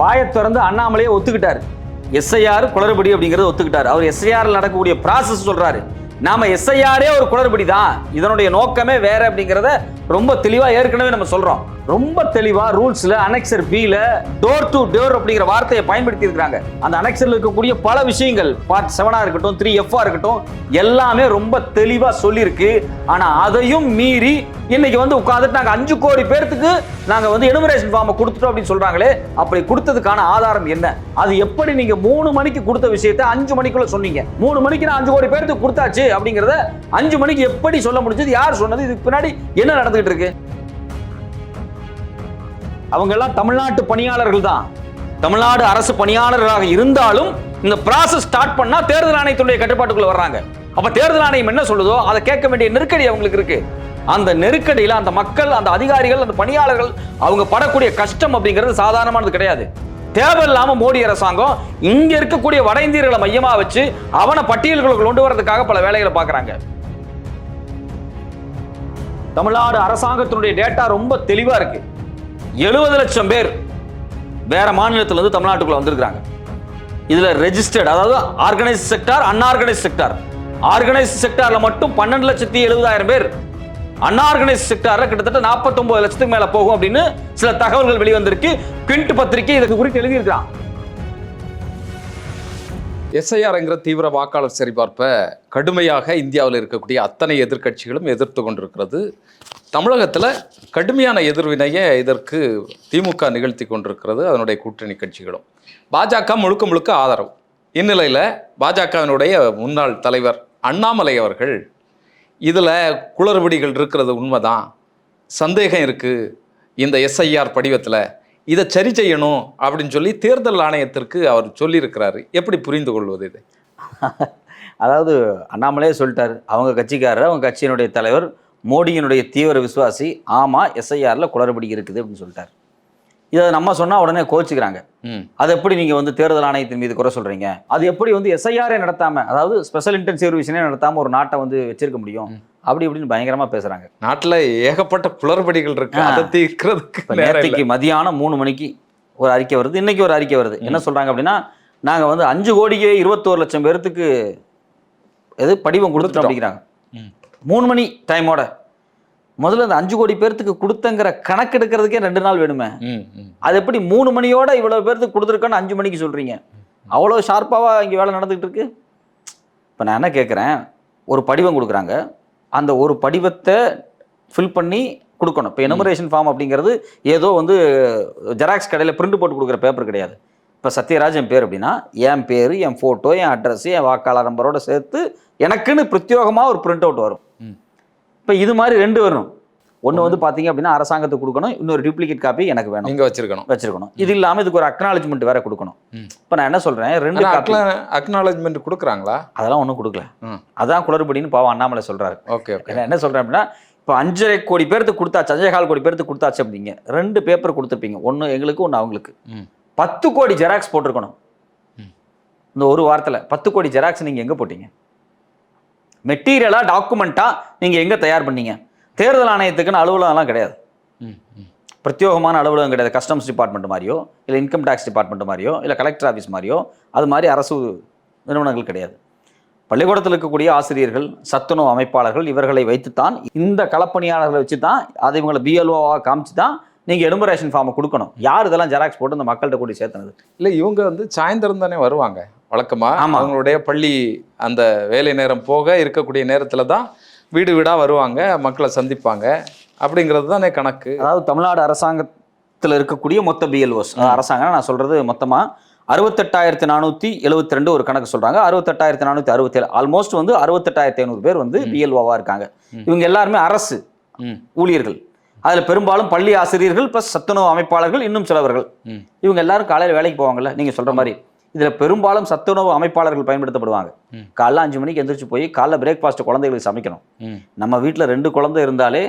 வாயை திறந்து அண்ணாமலையே ஒத்துக்கிட்டார். எஸ்ஐஆர் குளறுபடி அப்படிங்கறத ஒத்துக்கிட்டார். அவர் எஸ்ஐஆர் நடக்கக்கூடிய ப்ராசஸ் சொல்றாரு. நாம எஸ்ஐஆரே ஒரு குளறுபடி தான் இதனுடைய நோக்கமே வேற அப்படிங்கிறத ரொம்ப தெளிவா ஏற்கனவே நம்ம சொல்றோம். ரொம்ப தெளிவா ரூல்ஸ்ல அனெக்சர் பீல டோர் டு டோர் அப்படிங்கிற வார்த்தையை பயன்படுத்தி இருக்கிறாங்க. அந்த அனெக்சர்ல இருக்கக்கூடிய பல விஷயங்கள் பார்ட் செவனா இருக்கட்டும் த்ரீ எஃப்ஆ இருக்கட்டும் எல்லாமே ரொம்ப தெளிவா சொல்லியிருக்கு. ஆனா அதையும் மீறி இன்னைக்கு வந்து உட்காந்துட்டு நாங்க அஞ்சு கோடி பேர்த்துக்கு நாங்க வந்து எனுமரேஷன் ஃபார்மை கொடுத்துட்டோம் அப்படின்னு சொல்றாங்களே அப்படி கொடுத்ததுக்கான ஆதாரம் என்ன? அது எப்படி நீங்க மூணு மணிக்கு கொடுத்த விஷயத்த அஞ்சு மணிக்குள்ள சொன்னீங்க? மூணு மணிக்கு நான் அஞ்சு கோடி பேர்த்துக்கு கொடுத்தாச்சு. அப்படிங்கறத அஞ்சு மணிக்கு எப்படி சொல்ல முடிஞ்சது யார் சொன்னது இதுக்கு பின்னாடி என்ன நடந்துகிட்டு இருக்கு? அவங்க எல்லாம் தமிழ்நாட்டு பணியாளர்கள் தான். தமிழ்நாடு அரசு பணியாளர்களாக இருந்தாலும் இந்த ப்ராசஸ் ஸ்டார்ட் பண்ணா தேர்தல் ஆணையத்துடைய கட்டுப்பாட்டுக்குள்ள வர்றாங்க. அப்ப தேர்தல் ஆணையம் என்ன சொல்லுதோ அதை கேட்க வேண்டிய நெருக்கடி அவங்களுக்கு இருக்கு. அந்த நெருக்கடியில அந்த மக்கள் அந்த அதிகாரிகள் அந்த பணியாளர்கள் அவங்க படக்கூடிய கஷ்டம் அப்படிங்கிறது சாதாரணமானது கிடையாது. தேவையில்லாம மோடி அரசாங்கம் இங்க இருக்கக்கூடிய வட இந்தியர்களை மையமா வச்சு அவனை பட்டியல்களுக்கு கொண்டு வரதுக்காக பல வேலைகளை பார்க்குறாங்க. தமிழ்நாடு அரசாங்கத்தினுடைய டேட்டா ரொம்ப தெளிவா இருக்கு. எழுபது லட்சம் பேர் வேற மாநிலத்திலிருந்து தமிழ்நாட்டுக்குள்ள வந்திருக்காங்க இதுல ரெஜிஸ்டர்ட் அதாவது organise sector unorganise sector organise செக்டார்ல மட்டும் பன்னெண்டு லட்சத்தி எழுபதாயிரம் பேர் அன்ஆர்கனைஸ் செக்டார்ல கிட்டத்தட்ட 49 லட்சத்துக்கு மேல போகும் அப்படின்னு சில தகவல்கள் வெளிவந்திருக்கு. பிரிண்ட் பத்திரிகை இதுக்கு குறித்து எழுதியிருக்கிறான். எஸ்ஐஆர்ங்கிற தீவிர வாக்காளர் சரிபார்ப்பை கடுமையாக இந்தியாவில் இருக்கக்கூடிய அத்தனை எதிர்க்கட்சிகளும் எதிர்த்து கொண்டிருக்கிறது. தமிழகத்தில் கடுமையான எதிர்வினையை இதற்கு திமுக நிகழ்த்தி கொண்டிருக்கிறது அதனுடைய கூட்டணி கட்சிகளும். பாஜக முழுக்க முழுக்க ஆதரவு. இந்நிலையில் பாஜகவினுடைய முன்னாள் தலைவர் அண்ணாமலை அவர்கள் இதில் குளறுபடிகள் இருக்கிறது உண்மைதான். சந்தேகம் இருக்குது இந்த எஸ்ஐஆர் படிவத்தில் இதை சரி செய்யணும் அப்படின்னு சொல்லி தேர்தல் ஆணையத்திற்கு அவர் சொல்லியிருக்கிறாரு. எப்படி புரிந்து கொள்வது இது? அதாவது அண்ணாமலே சொல்லிட்டார். அவங்க கட்சிக்காரர் அவங்க கட்சியினுடைய தலைவர் மோடியினுடைய தீவிர விசுவாசி ஆமாம் எஸ்ஐஆரில் குளறுபடி இருக்குது அப்படின்னு சொல்லிட்டார். இதை நம்ம சொன்னா உடனே கோச்சுக்கிறாங்க. அது எப்படி நீங்க வந்து தேர்தல் ஆணையத்தின் மீது குறை சொல்றீங்க? அது எப்படி வந்து எஸ்ஐஆரே நடத்தாம அதாவது ஸ்பெஷல் இன்டென்சிவ் ரிவிஷனே நடத்தாம ஒரு நாட்டை வந்து வச்சிருக்க முடியும்? அப்படி இப்படின்னு பயங்கரமா பேசுறாங்க. நாட்டில் ஏகப்பட்ட குளறுபடிகள் இருக்கு. அதை தீர்க்கிறதுக்கு இல்லை. மதியானம் மூணு மணிக்கு ஒரு அறிக்கை வருது. இன்னைக்கு ஒரு அறிக்கை வருது. என்ன சொல்றாங்க அப்படின்னா நாங்க வந்து அஞ்சு கோடியே இருபத்தோரு லட்சம் பேர்த்துக்கு எது படிவம் கொடுத்துட்டோம் அப்படிங்கிறாங்க. மூணு மணி டைமோட முதல்ல அந்த அஞ்சு கோடி பேர்த்துக்கு கொடுத்தங்கிற கணக்கு எடுக்கிறதுக்கே ரெண்டு நாள் வேணுமே. அது எப்படி மூணு மணியோட இவ்வளவு பேர்த்துக்கு கொடுத்துருக்கோன்னு அஞ்சு மணிக்கு சொல்றீங்க. அவ்வளோ ஷார்ப்பாவா இங்கே வேலை நடந்துகிட்டு இருக்கு? இப்போ நான் என்ன கேட்குறேன் ஒரு படிவம் கொடுக்குறாங்க. அந்த ஒரு படிவத்தை ஃபில் பண்ணி கொடுக்கணும். இப்போ எனுமரேஷன் ஃபார்ம் அப்படிங்கிறது ஏதோ வந்து ஜெராக்ஸ் கடையில் பிரிண்ட் போட்டு கொடுக்குற பேப்பர் கிடையாது. இப்போ சத்யராஜ் என் பேர் அப்படின்னா என் பேர் என் ஃபோட்டோ என் அட்ரஸ் என் வாக்காளர் நம்பரோட சேர்த்து எனக்குன்னு பிரத்யோகமாக ஒரு பிரிண்ட் அவுட் வரும். இப்போ இது மாதிரி ரெண்டு வரும் ஒன்று வந்து பார்த்தீங்க அப்படின்னா அரசாங்கத்துக்கு கொடுக்கணும். இன்னொரு டூப்ளிகேட் காப்பி எனக்கு வேணும். நீங்க வச்சிருக்கணும். வச்சிருக்கணும். இது இல்லாமல் இதுக்கு ஒரு அக்னாலஜ்மெண்ட் வேற கொடுக்கணும். இப்போ நான் என்ன சொல்கிறேன் ரெண்டு அக்னாலஜ்மெண்ட் கொடுக்குறாங்களா? அதெல்லாம் ஒன்றும் கொடுக்கல. அதான் குளறுபடின்னு பாவம் அண்ணாமலை சொல்றாரு. Okay okay. நான் என்ன சொல்றேன் அப்படின்னா இப்போ அஞ்சரை கோடி பேர்த்துக்கு கொடுத்தாச்சு அஞ்சரை கால் கோடி பேர்த்துக்கு கொடுத்தாச்சு அப்படிங்க. ரெண்டு பேப்பர் கொடுத்துருப்பீங்க. ஒன்று எங்களுக்கு ஒன்று அவங்களுக்கு. பத்து கோடி ஜெராக்ஸ் போட்டிருக்கணும். இந்த ஒரு வாரத்தில் பத்து கோடி ஜெராக்ஸ் நீங்கள் எங்கே போட்டீங்க? மெட்டீரியலாக டாக்குமெண்ட்டாக நீங்கள் எங்கே தயார் பண்ணீங்க? தேர்தல் ஆணையத்துக்குன்னு அலுவலகம்லாம் கிடையாது. பிரத்யோகமான அலுவலகம் கிடையாது. கஸ்டம்ஸ் டிபார்ட்மெண்ட் மாதிரியோ இல்லை இன்கம் டேக்ஸ் டிபார்ட்மெண்ட் மாதிரியோ இல்லை கலெக்டர் ஆஃபீஸ் மாதிரியோ அது மாதிரி அரசு நிறுவனங்கள் கிடையாது. பள்ளிக்கூடத்தில் இருக்கக்கூடிய ஆசிரியர்கள் சத்துணவு அமைப்பாளர்கள் இவர்களை வைத்துத்தான் இந்த களப்பணியாளர்களை வச்சு தான் அதை இவங்களை பிஎல்ஓவாக காமிச்சு தான் நீங்கள் எனுமரேஷன் ஃபார்மை கொடுக்கணும். யார் இதெல்லாம் ஜெராக்ஸ் போட்டு இந்த மக்கள்கிட்ட கூடி சேர்த்துனது? இல்ல இவங்க வந்து சாயந்தரம் தானே வருவாங்க. வழக்கமா ஆமா. அவங்களுடைய பள்ளி அந்த வேலை நேரம் போக இருக்கக்கூடிய நேரத்துல தான் வீடு வீடா வருவாங்க மக்களை சந்திப்பாங்க. அப்படிங்கிறது தானே கணக்கு. அதாவது தமிழ்நாடு அரசாங்கத்தில் இருக்கக்கூடிய மொத்த பிஎல்ஓஸ் அரசாங்கம் நான் சொல்றது மொத்தமா அறுபத்தெட்டாயிரத்தி நானூற்றி எழுபத்தி ரெண்டு ஒரு கணக்கு சொல்றாங்க. அறுபத்தெட்டாயிரத்தி நானூற்றி அறுபத்தேழு ஆல்மோஸ்ட் வந்து அறுபத்தெட்டாயிரத்தி ஐநூறு பேர் வந்து பிஎல்ஓவா இருக்காங்க இவங்க எல்லாருமே அரசு ஊழியர்கள். அதுல பெரும்பாலும் பள்ளி ஆசிரியர்கள் ப்ளஸ் சத்துணவு அமைப்பாளர்கள் இன்னும் சிலவர்கள். இவங்க எல்லாரும் காலையில் வேலைக்கு போவாங்கல்ல நீங்க சொல்ற மாதிரி. இதுல பெரும்பாலும் சத்துணவு அமைப்பாளர்கள் பயன்படுத்தப்படுவாங்க. காலைல அஞ்சு மணிக்கு எந்திரிச்சு போய் காலைல பிரேக்ஃபாஸ்ட் குழந்தைகளுக்கு சமைக்கணும். நம்ம வீட்டில் ரெண்டு குழந்தை இருந்தாலே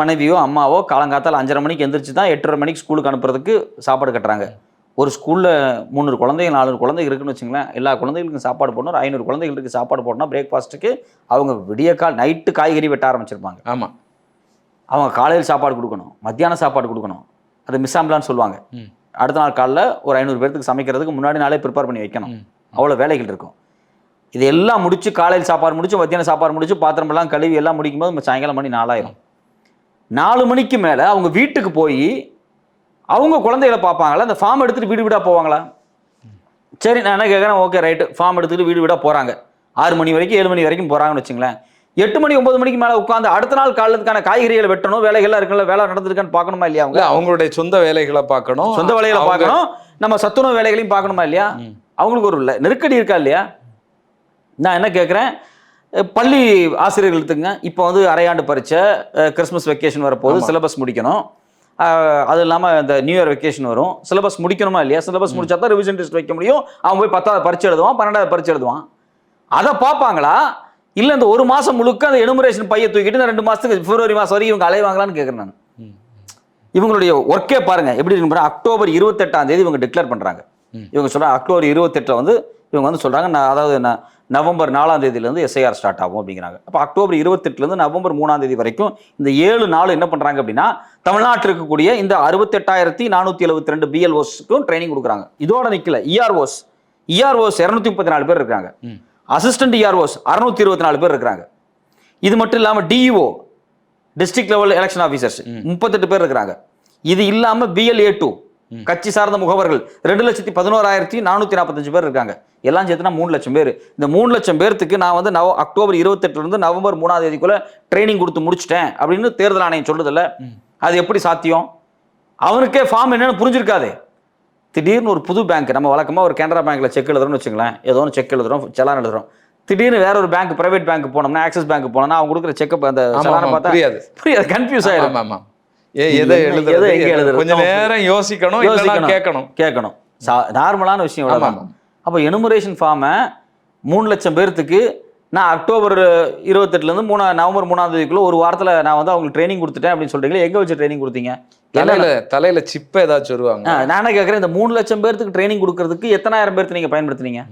மனைவியோ அம்மாவோ காலங்காத்தால அஞ்சரை மணிக்கு எந்திரிச்சு தான் எட்டரை மணிக்கு ஸ்கூலுக்கு அனுப்புறதுக்கு சாப்பாடு கட்டுறாங்க. ஒரு ஸ்கூலில் முந்நூறு குழந்தைங்க நானூறு குழந்தைங்க இருக்குன்னு வச்சுங்களேன். எல்லா குழந்தைகளுக்கும் சாப்பாடு போடணும். ஒரு ஐநூறு குழந்தைகளுக்கு சாப்பாடு போடணும் பிரேக்ஃபாஸ்ட்டுக்கு அவங்க விடிய கால் நைட்டு காய்கறி வெட்ட ஆரம்பிச்சிருப்பாங்க. ஆமா. அவங்க காலையில் சாப்பாடு கொடுக்கணும். மத்தியானம் சாப்பாடு கொடுக்கணும். அது மிஸ் ஆம்பலான்னு சொல்லுவாங்க. அடுத்த நாள் காலைல ஒரு ஐநூறு பேர்த்துக்கு சமைக்கிறதுக்கு முன்னாடி நாளே ப்ரிப்பேர் பண்ணி வைக்கணும். அவ்வளோ வேலைகள் இருக்கும். இது எல்லாம் முடிச்சு காலையில் சாப்பாடு முடிச்சு மத்தியானம் சாப்பாடு முடிச்சு பாத்திரமெல்லாம் கழுவி எல்லாம் முடிக்கும் போது சாயங்காலம் மணி நாலாயிரம். நாலு மணிக்கு மேலே அவங்க வீட்டுக்கு போய் அவங்க குழந்தைகளை பார்ப்பாங்களா? அந்த ஃபார்ம் எடுத்துட்டு வீடு வீடாக போவாங்களா? சரி நான் என்ன கேட்குறேன் ஓகே ரைட்டு ஃபார்ம் எடுத்துட்டு வீடு வீடாக போகிறாங்க ஆறு மணி வரைக்கும் ஏழு மணி வரைக்கும் போகிறாங்கன்னு வச்சுங்களேன். எட்டு மணி ஒன்பது மணிக்கு மேலே உட்காந்து அடுத்த நாள் காலத்துக்கான காய்கறிகளை வெட்டணும் வேலைகள்லாம் இருக்குல்ல வேலை நடந்திருக்கான்னு பார்க்கணுமா இல்லையா அவங்க? அவங்களுடைய சொந்த வேலைகளை பார்க்கணும். சொந்த வேலைகளை அவங்க- பார்க்கணும். நம்ம சத்துணவு வேலைகளையும் பார்க்கணுமா இல்லையா. அவங்களுக்கு ஒரு இல்ல- நெருக்கடி இருக்கா இல்லையா? நான் என்ன கேட்குறேன் பள்ளி ஆசிரியர்கள் எடுத்துங்க இப்போ வந்து அரையாண்டு பரீட்சை கிறிஸ்மஸ் வெக்கேஷன் வரப்போகுது ஆமா. சிலபஸ் முடிக்கணும். அது இல்லாமல் இந்த நியூ இயர் வெக்கேஷன் வரும். சிலபஸ் முடிக்கணுமா இல்லையா? சிலபஸ் முடிச்சா தான் ரிவிஷன் டெஸ்ட் வைக்க முடியும். அவன் போய் பத்தாவது பரீட்சை எழுதுவான் பன்னெண்டாவது பரீட்சை எழுதுவான். அதை பார்ப்பாங்களா? இல்லை இந்த ஒரு மாதம் முழுக்க அந்த எனுமரேஷன் பையை தூக்கிட்டு இந்த ரெண்டு மாதத்துக்கு பிப்ரவரி மாதம் வரைக்கும் இவங்க அலைவாங்களான்னு கேட்குறேன் நான். இவங்களுடைய ஒர்க்கே பாருங்க. எப்படி இருக்கு பாருங்க. அக்டோபர் இருபத்தெட்டாம் தேதி இவங்க டிக்ளேர் பண்றாங்க. ம். இவங்க சொல்றாங்க அக்டோபர் இருபத்தெட்டில் வந்து இவங்க வந்து சொல்றாங்க நான் அதாவது ந- நவம்பர் நாலாம் தேதியிலேருந்து எஸ்ஐஆர் ஸ்டார்ட் ஆகும் அப்படிங்கிறாங்க. அப்போ அக்டோபர் இருபத்தெட்டுலேருந்து நவம்பர் மூணாம் தேதி வரைக்கும் இந்த ஏழு நாள் என்ன பண்றாங்க அப்படின்னா தமிழ்நாட்டில் இருக்கக்கூடிய இந்த அறுபத்தெட்டாயிரத்தி நானூற்றி எழுபத்தி ரெண்டு பிஎல்ஓஸ்க்கும் ட்ரைனிங் கொடுக்குறாங்க. இதோட நிற்கல இஆர்ஓஸ் இஆர்ஓஸ் இரநூத்தி முப்பத்தி நாலு பேர் இருக்காங்க. அசிஸ்டன்ட் இஆர்ஓஸ் அறுநூத்தி இருபத்தி நாலு பேர் இருக்கிறாங்க. இது மட்டும் இல்லாமல் DEO district level election officers முப்பத்தெட்டு பேர் இருக்கிறாங்க. இது இல்லாம பிஎல்ஏ டூ கட்சி சார்ந்த முகவர்கள் ரெண்டு லட்சத்தி பதினோராயிரத்தி நானூற்றி நாற்பத்தஞ்சு பேர் இருக்காங்க. எல்லாம் சேர்த்துனா மூணு லட்சம் பேர். இந்த மூணு லட்சம் பேர்த்துக்கு நான் வந்து நவ அக்டோபர் இருபத்தெட்டுல இருந்து நவம்பர் மூணாம் தேதிக்குள்ள ட்ரைனிங் கொடுத்து முடிச்சிட்டேன் அப்படின்னு தேர்தல் ஆணையம் சொல்றதில்ல. அது எப்படி சாத்தியம்? அவனுக்கே ஃபார்ம் என்னன்னு புரிஞ்சிருக்காதே. திடீர்னு ஒரு புது பேங்க் நம்ம வழக்கமாக ஒரு கனரா பேங்க்ல செக் எழுதுறோம்னு வச்சுங்களேன் ஏதோ ஒன்று செக் எழுதுறோம் செலான் எழுதுறோம் திடீர்னு வேற ஒரு பேங்க் பிரைவேட் பேங்க் போனோம்னா ஆக்சிஸ் பேங்க் போனோம்னா அவங்க கொடுக்குற செக் அந்த செலானை பார்த்தா புரியாது புரியாது கன்ஃபியூஸ் ஆயிடும் ஆமா, ஆமா. ஏ, எதை எழுதுறது, எங்க எழுதுறது? கொஞ்சம் நேரம் யோசிக்கணும் யோசிக்கணும். கேட்கணும் கேட்கணும் நார்மலான விஷயம். அப்போ எனுமரேஷன் ஃபார்மை மூணு லட்சம் பேர்த்துக்கு நான் அக்டோபர் இருபத்தெட்டுலேருந்து மூணா நவம்பர் மூணாம் தேதிக்குள்ள ஒரு வாரத்தில் நான் வந்து அவங்களுக்கு ட்ரைனிங் கொடுத்துட்டேன் அப்படின்னு சொல்றீங்களே எங்கே வச்சு ட்ரைனிங் கொடுத்தீங்க? தலையில தலையில சிப்ப ஏதாச்சும் வருவாங்க. நான் கேட்குறேன் இந்த மூணு லட்சம் பேர்த்துக்கு ட்ரைனிங் கொடுக்கறதுக்கு எத்தனாயிரம் பேர்த்து நீங்கள் பயன்படுத்துனீங்க?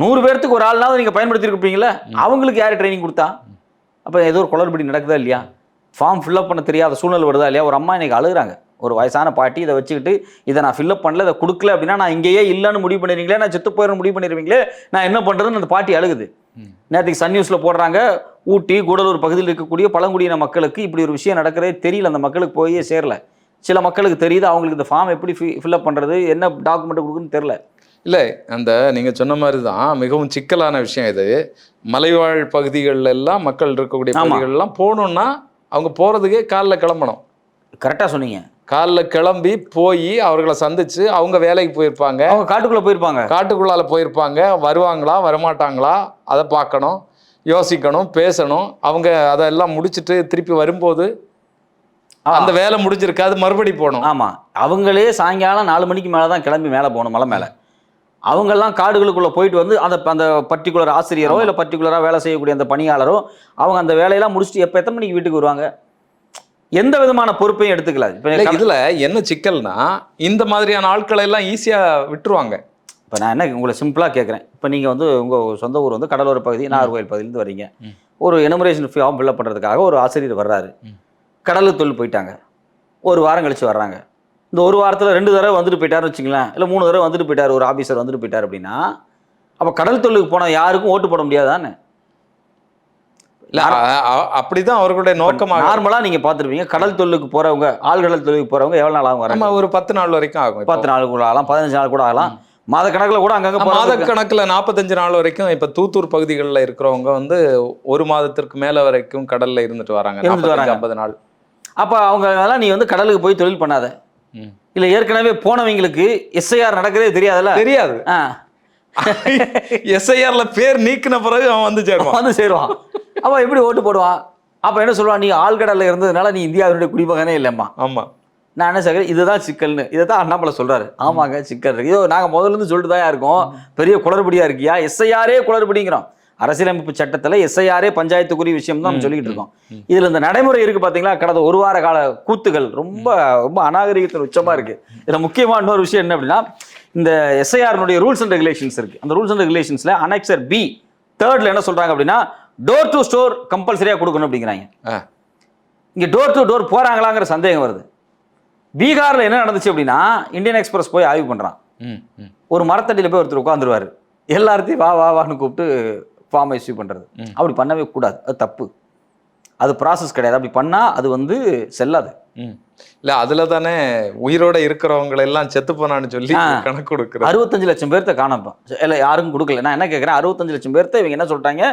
நூறு பேர்த்துக்கு ஒரு ஆள்னாவது நீங்கள் பயன்படுத்திருப்பீங்களா அவங்களுக்கு யார் ட்ரைனிங் கொடுத்தா? அப்போ ஏதோ ஒரு குளறுபடி நடக்குதா இல்லையா? ஃபார்ம் ஃபில்அப் பண்ண தெரியாத சூழ்நிலை வருதா இல்லையா? ஒரு அம்மா இன்னைக்கு அழுகுறாங்க. ஒரு வயசான பாட்டி இதை வச்சுக்கிட்டு இதை நான் ஃபில்அப் பண்ணல இதை கொடுக்கல அப்படின்னா நான் இங்கேயே இல்லைன்னு முடிவு பண்ணிடுவீங்களே நான் செத்து போயிடும் முடிவு பண்ணிடுவீங்களே நான் என்ன பண்ணுறதுன்னு அந்த பாட்டி அழுகுது. நேற்றுக்கு சன் நியூஸில் போடுறாங்க ஊட்டி கூடலூர் பகுதியில் இருக்கக்கூடிய பழங்குடியின மக்களுக்கு இப்படி ஒரு விஷயம் நடக்கிறதே தெரியல அந்த மக்களுக்கு போயே சேரல. சில மக்களுக்கு தெரியுது அவங்களுக்கு இந்த ஃபார்ம் எப்படி ஃபில்அப் பண்ணுறது என்ன டாக்குமெண்ட் கொடுக்குன்னு தெரில இல்ல அந்த நீங்க சொன்ன மாதிரி தான் மிகவும் சிக்கலான விஷயம் இது. மலைவாழ் பகுதிகள்ல எல்லாம் மக்கள் இருக்கக்கூடிய ஆமா. பகுதிகள் எல்லாம் போகணும்னா அவங்க போறதுக்கே காலைல கிளம்பணும். கரெக்டாக சொன்னீங்க. காலைல கிளம்பி போய் அவர்களை சந்திச்சு அவங்க வேலைக்கு போயிருப்பாங்க. அவங்க காட்டுக்குள்ளே போயிருப்பாங்க. காட்டுக்குள்ளால போயிருப்பாங்க. வருவாங்களா வரமாட்டாங்களா? அதை பார்க்கணும் யோசிக்கணும் பேசணும். அவங்க அதெல்லாம் முடிச்சிட்டு திருப்பி வரும்போது. அந்த வேலை முடிஞ்சிருக்காது மறுபடி போகணும். ஆமாம் அவங்களே சாயங்காலம் நாலு மணிக்கு மேலே தான் கிளம்பி மேலே போகணும் மலை மேலே. அவங்கெல்லாம் காடுகளுக்குள்ளே போயிட்டு வந்து அந்த அந்த பர்டிகுலர் ஆசிரியரோ இல்லை பர்டிகுலராக வேலை செய்யக்கூடிய அந்த பணியாளரோ அவங்க அந்த வேலையெல்லாம் முடிச்சுட்டு எப்போ எத்தனை மணிக்கு வீட்டுக்கு வருவாங்க? எந்த விதமான பொறுப்பையும் எடுத்துக்கல. இல்ல, இப்போ இதுல என்ன சிக்கல்னா இந்த மாதிரியான ஆட்களை எல்லாம் ஈஸியா விட்டுருவாங்க. இப்போ நான் என்ன உங்களை சிம்பிளாக கேட்குறேன் இப்போ நீங்கள் வந்து உங்கள் சொந்த ஊர் வந்து கடலோர பகுதி நாகர்கோயில் பகுதியிலேருந்து வர்றீங்க ம். ஒரு எனுமரேஷன் ஃபார்ம் ஃபில்அப் பண்ணுறதுக்காக ஒரு ஆசிரியர் வர்றாரு. கடலுக்கு தொழில் போயிட்டாங்க. ஒரு வாரம் கழிச்சு வர்றாங்க. இந்த ஒரு வாரத்தில் ரெண்டு தடவை வந்துட்டு போயிட்டாருன்னு வச்சுங்களேன் இல்லை மூணு தடவை வந்துட்டு போயிட்டார் ஒரு ஆஃபீஸர் வந்துட்டு போயிட்டார் அப்படின்னா அப்போ கடல் தொழிலுக்கு போன யாருக்கும் ஓட்டு போட முடியாதானே இல்ல அப்படிதான் அவர்களுடைய நோக்கமாக நார்மலாக நீங்கள் பார்த்துருப்பீங்க. கடல் தொழிலுக்கு போகிறவங்க ஆழ்கடல் தொழிலுக்கு போகிறவங்க எவ்வளோ நாள் ஆகும் நம்ம ஒரு பத்து நாள் வரைக்கும் ஆகும். பத்து நாள் கூட ஆகலாம் பதினஞ்சு நாள் கூட ஆகலாம். மாத கணக்கில் கூட அங்கங்கே மாத கணக்குல நாற்பத்தஞ்சு நாள் வரைக்கும் இப்ப தூத்தூர் பகுதிகளில் இருக்கிறவங்க வந்து ஒரு மாதத்திற்கு மேல வரைக்கும் கடல்ல இருந்துட்டு வராங்க. இருந்துட்டு 45, வராங்க. 50 நாள். அப்போ அவங்க நீ வந்து கடலுக்கு போய் தொழில் பண்ணாத. இல்லை ஏற்கனவே போனவங்களுக்கு எஸ்ஐஆர் நடக்கிறதே தெரியாதுல்ல? தெரியாது. எஸ்ஐஆர்ல பேர் நீக்கின பிறகு அவன் வந்து சேருவான். வந்து சேருவான். அப்போ எப்படி ஓட்டு போடுவான் அப்போ என்ன சொல்லுவான்? நீ ஆழ்கடல்ல இருந்ததுனால நீ இந்தியாவினுடைய குடிமகனே இல்லைம்மா. ஆமா. நான் என்ன சொல்கிறேன் இதுதான் சிக்கல்னு. இதை தான் அண்ணாமலை சொல்றாரு. ஆமாங்க சிக்கல் இருக்கு. இதோ நாங்கள் முதல்ல இருந்து சொல்லிட்டு தான் இருக்கோம். பெரிய குளறுபடியா இருக்கியா? எஸ்ஐஆரே குளறுபடிங்கிறோம். அரசியலமைப்பு சட்டத்தில் எஸ்ஐஆரே பஞ்சாயத்துக்குரிய விஷயம் தான் நம்ம சொல்லிக்கிட்டு இருக்கோம். இதில் இந்த நடைமுறை இருக்கு பார்த்தீங்களா கடந்த ஒரு வார கால கூத்துகள் ரொம்ப ரொம்ப அநாகரிகத்தின் உச்சமா இருக்கு. இதில் முக்கியமான இன்னொரு விஷயம் என்ன அப்படின்னா இந்த எஸ்ஐஆர்னுடைய ரூல்ஸ் அண்ட் ரெகுலேஷன்ஸ் இருக்கு. அந்த ரூல்ஸ் அண்ட் ரெகுலேஷன்ஸ்ல அனெக்சர் பி தேர்ட்ல என்ன சொல்றாங்க அப்படின்னா டோர் டு ஸ்டோர் கம்பல்சரியா கொடுக்கணும் அப்படிங்கிறாங்க. இங்க டோர் டு டோர் போறாங்களாங்கிற சந்தேகம் வருது. பீகார்ல என்ன நடந்துச்சு அப்படின்னா இந்தியன் எக்ஸ்பிரஸ் போய் ஆய்வு ம் ஒரு மரத்தடியில் போய் ஒருத்தர் உட்காந்துருவாரு எல்லாத்தையும் வா வா வான்னு கூப்பிட்டு ஃபார்ம் இஷ்யூ பண்றது. ம். அப்படி பண்ணவே கூடாது. அது தப்பு. அது ப்ராசஸ் கிடையாது. அப்படி பண்ணா அது வந்து செல்லாது. இல்ல அதுல தானே உயிரோட இருக்கிறவங்க எல்லாம் செத்து போனான்னு சொல்லி. கணக்கு கொடுக்குறது அறுபத்தஞ்சு லட்சம் பேர்த்த காணப்பா இல்லை யாருக்கும் கொடுக்கல. நான் என்ன கேட்குறேன் அறுபத்தஞ்சு லட்சம் பேர்த்த இவங்க என்ன சொல்லிட்டாங்க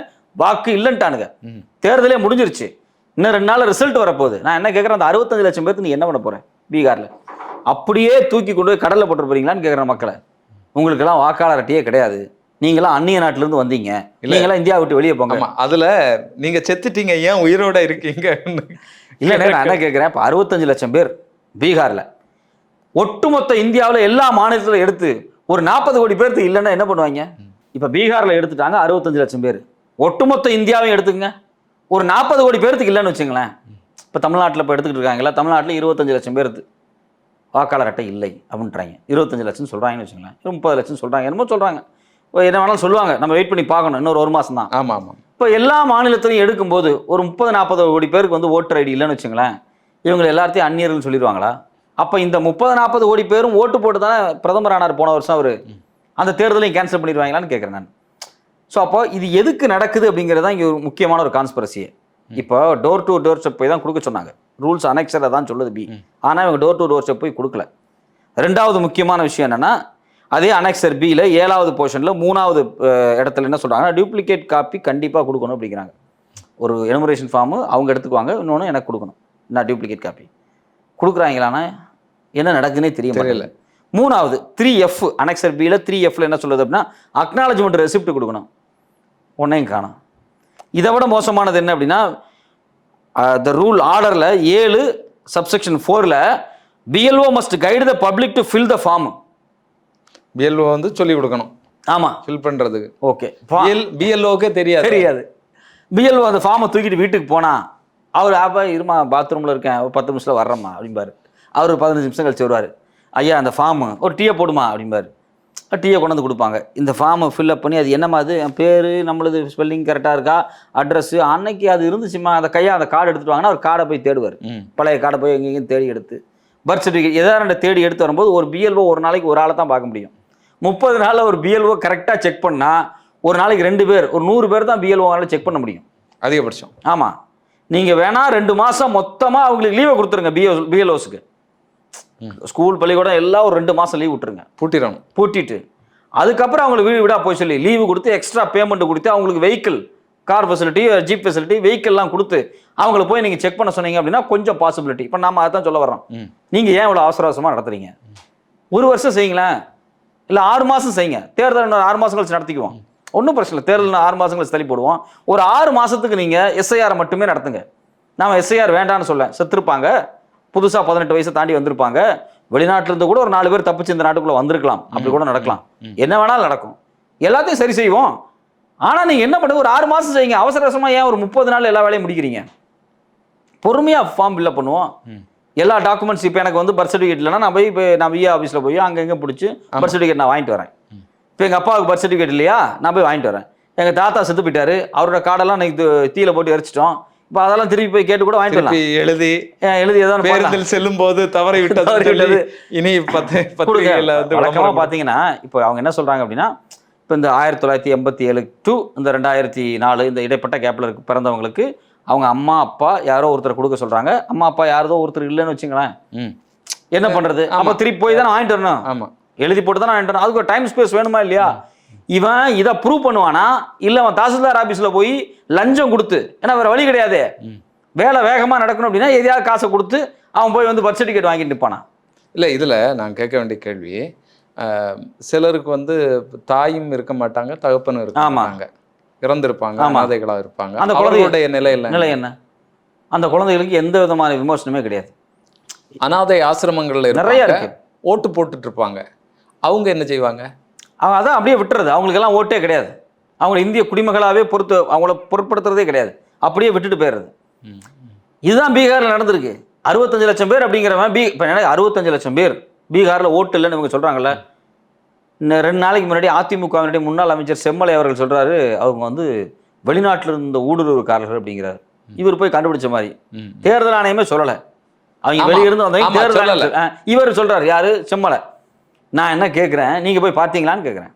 வாக்கு இல்லைன்ட்டானுங்க. தேர்தலே முடிஞ்சிருச்சு. இன்னும் ரெண்டு நாள் ரிசல்ட் வரப்போகுது. நான் என்ன கேட்குறேன் அந்த அறுபத்தஞ்சு லட்சம் பேர்த்து நீ என்ன பண்ண போற? பீகார்ல. அப்படியே தூக்கி கொண்டு போய் கடலில் போட்டு போறீங்களான்னு கேட்குறேன் மக்களை. உங்களுக்கெல்லாம் வாக்காளர் அட்டையே கிடையாது. நீங்களாம் அந்நிய நாட்டுல இருந்து வந்தீங்க. நீங்களாம் இந்தியா விட்டு வெளியே போங்க. ஆமா அதுல நீங்க செத்துட்டீங்க ஏன் உயிரோட இருக்கீங்க? இல்ல நான் என்ன கேட்குறேன் இப்போ அறுபத்தஞ்சு லட்சம் பேர் பீகார்ல. ஒட்டுமொத்த இந்தியாவில் எல்லா மாநிலத்திலும் எடுத்து ஒரு நாற்பது கோடி பேருக்கு இல்லைன்னா என்ன பண்ணுவாங்க? இப்போ பீகார்ல எடுத்துட்டாங்க அறுபத்தஞ்சு லட்சம் பேர். ஒட்டுமொத்த இந்தியாவையும் எடுத்துக்கங்க. ஒரு நாற்பது கோடி பேர்த்துக்கு இல்லைன்னு வச்சுங்களேன். இப்போ தமிழ்நாட்டில் இப்போ எடுத்துக்கிட்டு இருக்காங்களா தமிழ்நாட்டில் இருபத்தஞ்சு லட்சம் பேருக்கு வாக்காளர் அட்டை இல்லை அப்படின்றாங்க. இருபத்தஞ்சு லட்சம் சொல்கிறாங்கன்னு வச்சுங்களேன். முப்பது லட்சம் சொல்கிறாங்க என்னமோ சொல்கிறாங்க என்ன வேணாலும் சொல்லுவாங்க. நம்ம வெயிட் பண்ணி பார்க்கணும். இன்னொரு ஒரு மாதம் தான் ஆமா ஆமா. இப்போ எல்லா மாநிலத்திலையும் எடுக்கும்போது ஒரு முப்பது நாற்பது கோடி பேருக்கு வந்து ஓட்டர் ஐடி இல்லைன்னு வச்சுங்களேன். இவங்க எல்லாத்தையும் அந்நியர்கள்னு சொல்லிடுவாங்களா? அப்போ இந்த முப்பது நாற்பது கோடி பேரும் ஓட்டு போட்டு தானே பிரதமர் ஆனார்? போன வருஷம் அவர். அந்த தேர்தலையும் கேன்சல் பண்ணிடுவாங்களான்னு கேட்குறேன் நான். ஸோ அப்போ இது எதுக்கு நடக்குது அப்படிங்கிறது தான் இங்கே ஒரு முக்கியமான ஒரு கான்ஸ்பரசியே இப்போ டோர் டு டோர் ஸ்டெப் போய் தான் கொடுக்க சொன்னாங்க. ரூல்ஸ் அனெக்சரை தான் சொல்லுது பி ஆனால் இவங்க டோர் டு டோர் ஸ்டெப் போய் கொடுக்கல. ரெண்டாவது முக்கியமான விஷயம் என்னன்னா அதே அனெக்சர் பியில் ஏழாவது போர்ஷனில் மூணாவது இடத்துல என்ன சொல்கிறாங்கன்னா டூப்ளிகேட் காப்பி கண்டிப்பாக கொடுக்கணும் அப்படிங்கிறாங்க. ஒரு எனுமரேஷன் ஃபார்மு அவங்க எடுத்துக்குவாங்க இன்னொன்று எனக்கு கொடுக்கணும். நான் டூப்ளிகேட் காப்பி கொடுக்குறாங்களான்னா என்ன நடக்குதுன்னே தெரிய. தெரியல. மூணாவது த்ரீ எஃப் அனெக்சர் பியில் த்ரீ எஃப்ல என்ன சொல்லுது அப்படின்னா அக்னாலஜ்மெண்ட் ரெசிப்ட் கொடுக்கணும். ஒன்றையும் காணும். இதை விட மோசமானது என்ன அப்படின்னா த ரூல் ஆர்டரில் ஏழு சப்செக்ஷன் ஃபோரில் BLO must guide the public to fill the form BLO வந்து சொல்லி கொடுக்கணும். ஆமாம் ஃபில் பண்றதுக்கு. ஓகே பிஎல் பிஎல்ஓக்கே தெரியாது. தெரியாது. பிஎல்ஓ அந்த ஃபார்மை தூக்கிட்டு வீட்டுக்கு போனா அவர் ஆப்பா இருமா பாத்ரூமில் இருக்கேன். ஒரு பத்து நிமிஷத்தில் வர்றேம்மா அப்படிம்பாரு. அவர் பதினஞ்சு நிமிஷம் கழிச்சு வருவார். ஐயா அந்த ஃபார்மு ஒரு டீயை போடுமா? அப்படிம்பாரு. டீயை கொண்டு வந்து கொடுப்பாங்க. இந்த ஃபார்மை ஃபில்அப் பண்ணி அது என்னம்மா அது? என் பேர் நம்மளது ஸ்பெல்லிங் கரெக்டாக இருக்கா? அட்ரஸ் அன்னைக்கு அது இருந்துச்சுமா அந்த கையா அந்த கார்டு எடுத்துட்டு வாங்கன்னா அவர் கார்டை போய் தேடுவார். பழைய கார்டை போய் எங்கேயும் தேடி எடுத்து. பர்த் சர்டிஃபிகேட் எதாவது ரெண்டு தேடி எடுத்து வரும்போது ஒரு பிஎல்ஓ ஒரு நாளைக்கு ஒரு ஆளை தான் பார்க்க முடியும். முப்பது நாளில் ஒரு பிஎல்ஓ கரெக்டாக செக் பண்ணால் ஒரு நாளைக்கு ரெண்டு பேர் ஒரு நூறு பேர் தான் பிஎல்ஓவால செக் பண்ண முடியும். அதிகபட்சம். ஆமாம் நீங்கள் வேணா ரெண்டு மாதம் மொத்தமாக அவங்களுக்கு லீவை கொடுத்துருங்க பிஎல் பிஎல்ஓஸுக்கு ஸ்கூல் பள்ளிக்கூடம் எல்லாம் ஒரு ரெண்டு மாதம் லீவ் விட்டுருங்க. பூட்டிடணும். பூட்டிட்டு அதுக்கப்புறம் அவங்களுக்கு வீடு வீடாக போய் சொல்லி லீவு கொடுத்து எக்ஸ்ட்ரா பேமெண்ட் கொடுத்து அவங்களுக்கு vehicle car facility jeep facility வெஹிக்கிள்லாம் கொடுத்து அவங்கள போய் நீங்கள் செக் பண்ண சொன்னீங்க அப்படின்னா கொஞ்சம் பாசிபிலிட்டி இப்போ நாம அதான் சொல்ல வர்றோம். ம். நீங்கள் ஏன் இவ்வளோ அவசர அவசரமாக நடத்துறீங்க? ஒரு வருஷம் செய்யுங்களேன். இல்லை ஆறு மாதம் செய்யுங்க தேர்தல் இன்னொரு ஆறு மாதம் கழிச்சு நடத்திக்குவோம். ஒன்றும் பிரச்சனை இல்லை. தேர்தல் ஆறு மாதம் கழிச்சு தள்ளி போடுவோம். ஒரு ஆறு மாதத்துக்கு நீங்கள் எஸ்ஐஆர் மட்டுமே நடத்துங்க. நாம எஸ்ஐஆர் வேண்டாம்னு சொல்ல. செத்துருப்பாங்க. புதுசாக பதினெட்டு வயசை தாண்டி வந்திருப்பாங்க. வெளிநாட்டுல இருந்து கூட ஒரு நாலு பேர் தப்பிச்சு இந்த நாட்டுக்குள்ளே வந்திருக்கலாம். அப்படி கூட நடக்கலாம். என்ன வேணாலும் நடக்கும். எல்லாத்தையும் சரி செய்வோம். ஆனால் நீங்கள் என்ன பண்ணுங்க? ஒரு ஆறு மாதம் செய்யுங்க. அவசர அவசரமாக ஏன் ஒரு முப்பது நாள் எல்லா வேலையும் முடிக்கிறீங்க? பொறுமையாக ஃபார்ம் ஃபில்அப் பண்ணுவோம். எல்லா டாக்குமெண்ட்ஸ் இப்போ எனக்கு வந்து பர்த் சர்டிஃபிகேட் இல்லைனா நான் போய் இப்போ நான் விஏ ஆஃபீஸில் போய் அங்கே எங்கே பிடிச்சி பர்த் சர்டிஃபிகேட் நான் வாங்கிட்டு வரேன். இப்போ எங்கள் அப்பாவுக்கு பர்த் சர்டிஃபிகேட் இல்லையா? நான் போய் வாங்கிட்டு வரேன். எங்கள் தாத்தா செத்து போயிட்டாரு. அவரோட கார்டெல்லாம் இன்னைக்கு தீயில போட்டு எரிச்சிட்டோம். இப்போ அதெல்லாம் திருப்பி போய் கேட்டு கூட வாங்கிட்டு எழுதி எழுதி ஏதாவது பேருந்தில் செல்லும் போது தவறி விட்டது. இனி பத்து கொடுங்க. பத்திரிகைகள்ல வந்து வழக்கமாக பார்த்தீங்கன்னா இப்போ அவங்க என்ன சொல்கிறாங்க அப்படின்னா இப்போ இந்த ஆயிரத்தி தொள்ளாயிரத்தி எண்பத்தி ஏழு டு இந்த ரெண்டாயிரத்தி நாலு இந்த இடைப்பட்ட கேப்பில் பிறந்தவங்களுக்கு அவங்க அம்மா அப்பா யாரோ ஒருத்தர் கொடுக்க சொல்கிறாங்க அம்மா அப்பா யாரோ ஒருத்தர் இல்லைன்னு வச்சுங்களேன். ம். என்ன பண்ணுறது அப்போ திருப்பி போய் தானே வாங்கிட்டு வரணும்? ஆமா. எழுதி போட்டு தானே வாங்கிட்டு வரணும்? அதுக்கு டைம் ஸ்பேஸ் வேணுமா இல்லையா? இவன் இதை ப்ரூவ் பண்ணுவானா? இல்லை அவன் தாசில்தார் ஆஃபீஸில் போய் லஞ்சம் கொடுத்து ஏன்னா வேற வழி கிடையாது. ம். வேலை வேகமாக நடக்கணும் அப்படின்னா எதையாவது காசை கொடுத்து அவன் போய் வந்து பர்த் சர்டிஃபிகேட் வாங்கிட்டு நிற்பானா இல்ல இதுல நான் கேட்க வேண்டிய கேள்வி சிலருக்கு வந்து தாயும் இருக்க மாட்டாங்க தகப்பனும் இருக்க. மாட்டாங்க. இறந்திருப்பாங்க. அனாதைகளா இருப்பாங்க. அந்த குழந்தை- அவர்களுடைய நிலை இல்லை நிலை என்ன? அந்த குழந்தைகளுக்கு எந்த விதமான விமர்சனமே கிடையாது. அனாதை ஆசிரமங்கள்ல நிறைய ஓட்டு போட்டுட்டு இருப்பாங்க. அவங்க என்ன செய்வாங்க? அவன் அதான் அப்படியே விட்டுறது. அவங்களுக்கெல்லாம் ஓட்டே கிடையாது. அவங்கள இந்திய குடிமகளாகவே பொறுத்து அவங்கள பொருட்படுத்துறதே கிடையாது. அப்படியே விட்டுட்டு போயிடுறது. இதுதான் பீகாரில் நடந்திருக்கு. அறுபத்தஞ்சு லட்சம் பேர் அப்படிங்கிறவன் பீ இப்போ அறுபத்தஞ்சு லட்சம் பேர் பீகாரில் ஓட்டு இல்லைன்னு இவங்க சொல்கிறாங்கல்ல இன்னும் ரெண்டு நாளைக்கு முன்னாடி அதிமுகவினுடைய முன்னாள் அமைச்சர் செம்மலை அவர்கள் சொல்கிறாரு அவங்க வந்து வெளிநாட்டில் இருந்த ஊடுருவக்காரர்கள் அப்படிங்கிறாரு. இவர் போய் கண்டுபிடிச்ச மாதிரி. தேர்தல் ஆணையமே சொல்லலை. அவங்க. வெளியிருந்து வந்தவங்க தேர்தல் இவர் சொல்றாரு யாரு? செம்மலை. நான் என்ன கேட்குறேன் நீங்க போய் பார்த்தீங்களான்னு கேட்குறேன்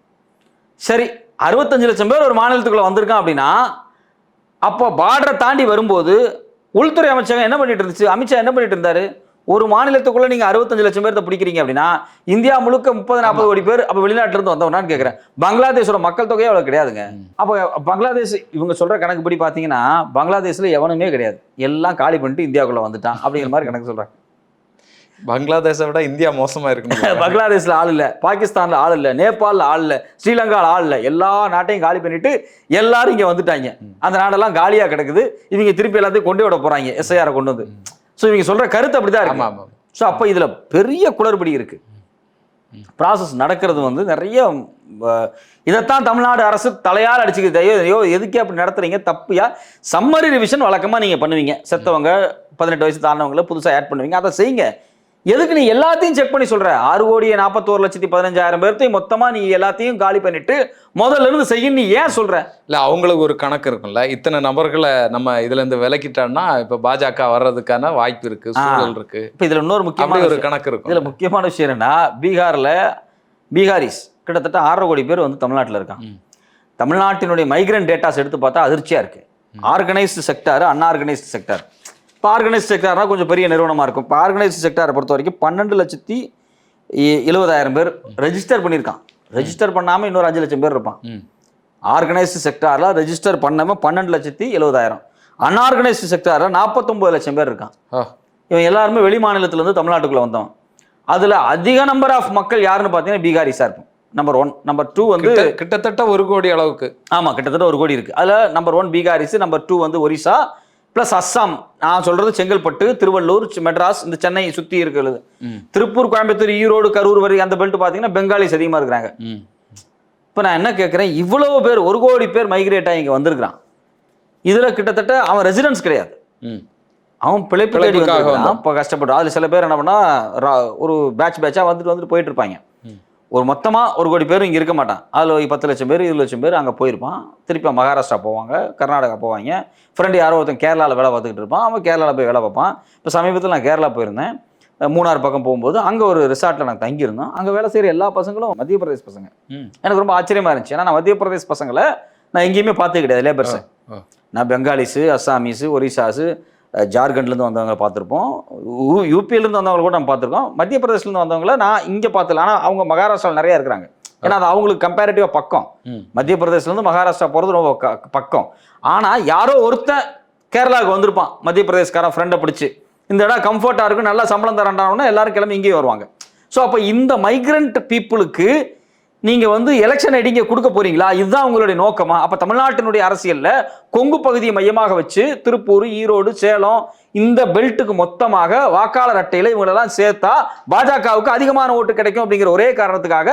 சரி அறுபத்தஞ்சு லட்சம் பேர் ஒரு மாநிலத்துக்குள்ள வந்திருக்கான் அப்படின்னா அப்போ பார்டரை தாண்டி வரும்போது உள்துறை அமைச்சகம் என்ன பண்ணிட்டு இருந்துச்சு? அமித்ஷா என்ன பண்ணிட்டு இருந்தாரு? ஒரு மாநிலத்துக்குள்ள நீங்க அறுபத்தஞ்சு லட்சம் பேர்த்த பிடிக்கிறீங்க அப்படின்னா இந்தியா முழுக்க முப்பது நாற்பது கோடி பேர் அப்ப வெளிநாட்டுல இருந்து வந்தவனான்னு கேட்கிறேன் பங்களாதேஷோட மக்கள் தொகையே அவ்வளவு கிடையாதுங்க. அப்போ பங்களாதேஷ் இவங்க சொல்ற கணக்குப்படி பாத்தீங்கன்னா பங்களாதேஷ்ல எவனுமே கிடையாது. எல்லாம் காலி பண்ணிட்டு இந்தியாவுக்குள்ள வந்துட்டான் அப்படிங்கிற மாதிரி கணக்கு சொல்றாங்க. பங்களாதேஷை விட இந்தியா மோசமா இருக்கு பங்களாதேஷ்ல ஆள் இல்ல. பாகிஸ்தான்ல ஆள் இல்ல. நேபாள்ல ஆள் இல்ல. ஸ்ரீலங்கால ஆள் இல்ல. எல்லா நாட்டையும் காலி பண்ணிட்டு எல்லாரும் இங்க வந்துட்டாங்க. அந்த நாடெல்லாம் காலியா கிடக்குது. இவங்க திருப்பி எல்லாத்தையும் கொண்டு விட போறாங்க. எஸ்ஐஆரை கொண்டு வந்து. ஸோ இவங்க சொல்ற கருத்து அப்படிதான் ஆமா இருக்கு ஸோ அப்போ இதுல பெரிய குளறுபடி இருக்கு. ப்ராசஸ் நடக்கிறது வந்து நிறைய இதைத்தான் தமிழ்நாடு அரசு தலையால் அடிச்சுக்குது. ஐயோ எதுக்கே அப்படி நடத்துறீங்க? தப்பியா? சம்மரி ரிவிஷன் வழக்கமா நீங்க பண்ணுவீங்க. செத்தவங்க பதினெட்டு வயசு தாண்டவங்கள புதுசா ஆட் பண்ணுவீங்க. அதை செய்யுங்க. எதுக்கு நீ எல்லாத்தையும் செக் பண்ணி சொல்ற? ஆறு கோடியே நாற்பத்தோரு லட்சத்தி பதினஞ்சாயிரம் பேர்த்தையும் மொத்தமா நீ எல்லாத்தையும் காலி பண்ணிட்டு முதல்ல இருந்து செய்யும் நீ ஏன் சொல்ற? இல்ல அவங்களுக்கு ஒரு கணக்கு இருக்கும்ல. இத்தனை நபர்களை நம்ம இதுல இருந்து விலக்கிட்டோம்னா இப்ப பாஜக வர்றதுக்கான வாய்ப்பு இருக்கு சூழல் இருக்கு. இப்போ இதுல இன்னொரு முக்கியமான ஒரு. கணக்கு இருக்கும். இதுல முக்கியமான விஷயம் என்னன்னா பீகார்ல பீகாரிஸ் கிட்டத்தட்ட ஆறரை கோடி பேர் வந்து தமிழ்நாட்டுல இருக்கான் ம். தமிழ்நாட்டினுடைய மைக்ரண்ட் டேட்டாஸ் எடுத்து பார்த்தா அதிர்ச்சியா இருக்கு. ஆர்கனைஸ்டு செக்டார் அன்ஆர்கனைஸ்டு செக்டார் இப்போ ஆர்கனைஸ்டு செக்டார்னா கொஞ்சம் பெரிய நிறுவனமா இருக்கும். இப்போ ஆர்கனைஸ்டு செக்டாரை பொறுத்த வரைக்கும் பன்னெண்டு லட்சத்தி எழுபதாயிரம் பேர் ரெஜிஸ்டர் பண்ணியிருக்கான். ரெஜிஸ்டர் பண்ணாம இன்னொரு அஞ்சு லட்சம் பேர் இருப்பான். ஆர்கனைஸ்டு செக்டார்ல ரெஜிஸ்டர் பண்ணாம பன்னெண்டு லட்சத்தி எழுபதாயிரம் அன்ஆர்கனைஸ்டு செக்டார்ல நாற்பத்தொம்பது லட்சம் பேர் இருக்கான். இவன் எல்லாருமே வெளி மாநிலத்துல இருந்து தமிழ்நாட்டுக்குள்ள வந்தவன். அதுல அதிக நம்பர் ஆஃப் மக்கள் யாருன்னு பார்த்தீங்கன்னா பீகாரிஸா இருக்கும் நம்பர் ஒன் நம்பர் டூ வந்து கிட்ட- கிட்டத்தட்ட ஒரு கோடி அளவுக்கு. ஆமா கிட்டத்தட்ட ஒரு கோடி இருக்கு. அதுல number one Biharis number two வந்து ஒரிசா ப்ளஸ் அஸ்ஸாம் நான் சொல்றது செங்கல்பட்டு திருவள்ளூர் மெட்ராஸ் இந்த சென்னை சுத்தி இருக்கிறது. திருப்பூர் கோயம்புத்தூர் ஈரோடு கரூர் வரை அந்த பெல்ட் பார்த்தீங்கன்னா பெங்காலிஸ் அதிகமா இருக்கிறாங்க. இப்போ நான் என்ன கேட்குறேன் இவ்வளவு பேர் ஒரு கோடி பேர் மைக்ரேட் ஆகி இங்க வந்திருக்கிறான் இதுல கிட்டத்தட்ட அவன் ரெசிடென்ஸ் கிடையாது. அவன் பிழைப்பு தேடி இப்போ கஷ்டப்பட்டு அதில் சில பேர் என்ன பண்ணா ஒரு பேட்ச் பேட்சாக வந்துட்டு வந்துட்டு போயிட்டு இருப்பாங்க. ஒரு மொத்தமாக ஒரு கோடி பேர் இங்கே இருக்க மாட்டான். அதில் பத்து லட்சம் பேர் இருபது லட்சம் பேர் அங்கே போயிருப்பான். திருப்பி மகாராஷ்டிரா போவாங்க கர்நாடகா போவாங்க. ஃப்ரெண்டு யாரோ ஒருத்தன் கேரளாவில் வேலை பார்த்துக்கிட்டு இருப்பான். அவன் கேரளாவில் போய் வேலை பார்ப்பான். இப்போ சமீபத்தில் நான் கேரளா போயிருந்தேன். மூணார் பக்கம் போகும்போது அங்கே ஒரு ரிசார்ட்டில் நான் தங்கியிருந்தோம். அங்கே வேலை செய்கிற எல்லா பசங்களும் மத்திய பிரதேஷ் பசங்க. எனக்கு ரொம்ப ஆச்சரியமா இருந்துச்சு. ஏன்னா நான் மத்திய பிரதேஷ் பசங்களை நான் எங்கேயுமே பார்த்தது கிடையாது லேபர்ஸை. நான் பெங்காலிஸு அஸ்ஸாமீஸு ஒரிசாஸு ஜார்க்கண்ட்லேருந்து வந்தவங்க பார்த்துருப்போம். யூபியிலேருந்து வந்தவங்க கூட நம்ம பார்த்துருக்கோம். மத்திய பிரதேஷ்லேருந்து வந்தவங்கள நான் இங்கே பார்த்தல. ஆனால் அவங்க மகாராஷ்டிராவில் நிறைய இருக்கிறாங்க. ஏன்னா அது அவங்களுக்கு கம்பேரிட்டிவாக பக்கம். மத்திய பிரதேஷ்லேருந்து மகாராஷ்டிரா போகிறது ரொம்ப பக்கம். ஆனால் யாரோ ஒருத்தன் கேரளாவுக்கு வந்திருப்பான். மத்திய பிரதேஷ்காரன் ஃப்ரெண்டை பிடிச்சி. இந்த இடம் கம்ஃபர்ட்டாக இருக்கும் நல்லா சம்பளம் தரண்டானோன்னா எல்லாரும் கிளம்பி இங்கேயே வருவாங்க. ஸோ அப்போ இந்த மைக்ரண்ட் பீப்புளுக்கு நீங்கள் வந்து எலெக்ஷன் ஐடிங்க கொடுக்க போறீங்களா? இதுதான் உங்களுடைய நோக்கமா? அப்போ தமிழ்நாட்டினுடைய அரசியலில் கொங்கு பகுதியை மையமாக வச்சு திருப்பூர் ஈரோடு சேலம் இந்த பெல்ட்டுக்கு மொத்தமாக வாக்காளர் அட்டையில இவங்களெல்லாம் சேர்த்தா பாஜகவுக்கு அதிகமான ஓட்டு கிடைக்கும் அப்படிங்கிற ஒரே காரணத்துக்காக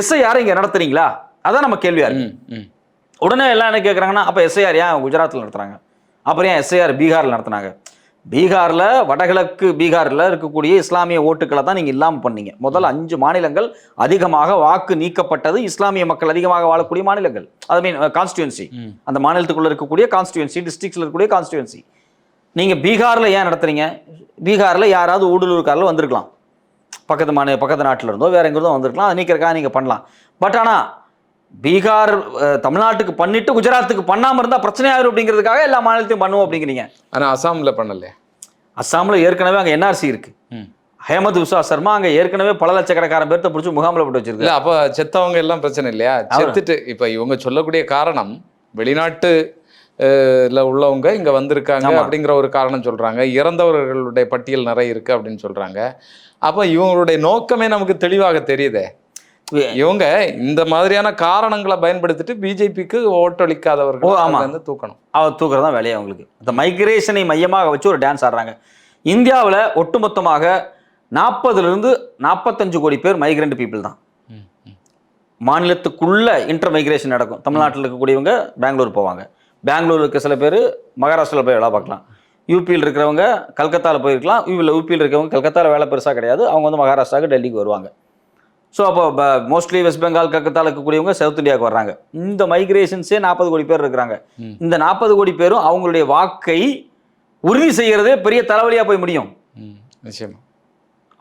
எஸ்ஐஆர் இங்க நடத்துறீங்களா? அதான் நம்ம கேள்வியா இருக்கு. உடனே எல்லாம் என்ன கேட்குறாங்கன்னா அப்போ எஸ்ஐஆர் ஏன் குஜராத்தில் நடத்துறாங்க? அப்புறம் ஏன் எஸ்ஐஆர் பீகாரில் நடத்துனாங்க? பீகாரில் வடகிழக்கு பீகாரில் இருக்கக்கூடிய இஸ்லாமிய ஓட்டுக்களை தான் நீங்கள் இல்லாமல் பண்ணீங்க. முதல்ல அஞ்சு மாநிலங்கள் அதிகமாக வாக்கு நீக்கப்பட்டது இஸ்லாமிய மக்கள் அதிகமாக வாழக்கூடிய மாநிலங்கள். I mean constituency. அந்த மாநிலத்துக்குள்ள இருக்கக்கூடிய கான்ஸ்டியூன்சி டிஸ்ட்ரிக்ஸில் இருக்கக்கூடிய கான்ஸ்டியூன்சி நீங்கள் பீகாரில் ஏன் நடத்துறீங்க? பீகாரில் யாராவது ஊடுலூர்காரில் வந்திருக்கலாம். பக்கத்து மாநில பக்கத்து நாட்டில் இருந்தோ வேற எங்கிருந்தோ வந்திருக்கலாம். அதை நீக்கிறக்காக நீங்கள் பண்ணலாம். பட் ஆனால் பீகார் தமிழ்நாட்டுக்கு பண்ணிட்டு குஜராத்துக்கு பண்ணாமல் இருந்தால் பிரச்சனையாயிரும் அப்படிங்கிறதுக்காக எல்லா மாநிலத்தையும் பண்ணுவோம் அப்படிங்கிறீங்க. ஆனா அசாம்ல பண்ணலையா. அஸ்ஸாமில் ஏற்கனவே அங்கே என்ஆர்சி இருக்கு. ஹேமந்த் விஸ்வா சர்மா அங்கே ஏற்கனவே பல லட்சக்கணக்கான பேர்த்த பிடிச்சி முகாமில் போட்டு வச்சிருக்கு இல்ல அப்ப செத்தவங்க எல்லாம் பிரச்சனை இல்லையா? செத்துட்டு இப்ப இவங்க சொல்லக்கூடிய காரணம் வெளிநாட்டு அஹ், ல உள்ளவங்க இங்க வந்திருக்காங்க. அப்படிங்கிற ஒரு காரணம் சொல்றாங்க. இறந்தவர்களுடைய பட்டியல் நிறைய இருக்கு அப்படின்னு சொல்றாங்க. அப்ப இவங்களுடைய நோக்கமே நமக்கு தெளிவாக தெரியுதே. இவங்க இந்த மாதிரியான காரணங்களை பயன்படுத்திட்டு பிஜேபிக்கு ஓட்டளிக்காதவர்கள் ஆமா. வந்து தூக்கணும். அவ தூக்குறது தான் வேலையை அவங்களுக்கு. இந்த மைக்ரேஷனை மையமாக வச்சு ஒரு டான்ஸ் ஆடுறாங்க. இந்தியாவில் ஒட்டுமொத்தமாக நாற்பதுலேருந்து நாற்பத்தஞ்சு கோடி பேர் மைக்ரண்ட் பீப்புள் தான். மாநிலத்துக்குள்ள இன்டர் மைக்ரேஷன் நடக்கும். தமிழ்நாட்டில் இருக்கக்கூடியவங்க பெங்களூர் போவாங்க. பெங்களூர் இருக்க சில பேர் மகாராஷ்டிராவில் போய் வேலை பார்க்கலாம். யூபியில் இருக்கிறவங்க கல்கத்தாவில் போயிருக்கலாம். யூபியில் யூபியில் இருக்கிறவங்க கல்கத்தாவில் வேலை பெருசாக கிடையாது. அவங்க வந்து மகாராஷ்டிராவுக்கு டெல்லிக்கு வருவாங்க. ஸோ அப்போ மோஸ்ட்லி வெஸ்ட் பெங்கால் கல்கத்தாவில் இருக்கக்கூடியவங்க சவுத் இந்தியாவுக்கு வர்றாங்க. இந்த மைக்ரேஷன்ஸே நாற்பது கோடி பேர் இருக்கிறாங்க. இந்த நாற்பது கோடி பேரும் அவங்களுடைய வாக்கை உறுதி செய்கிறதே பெரிய தலைவலியாக போய் முடியும். நிச்சயமா.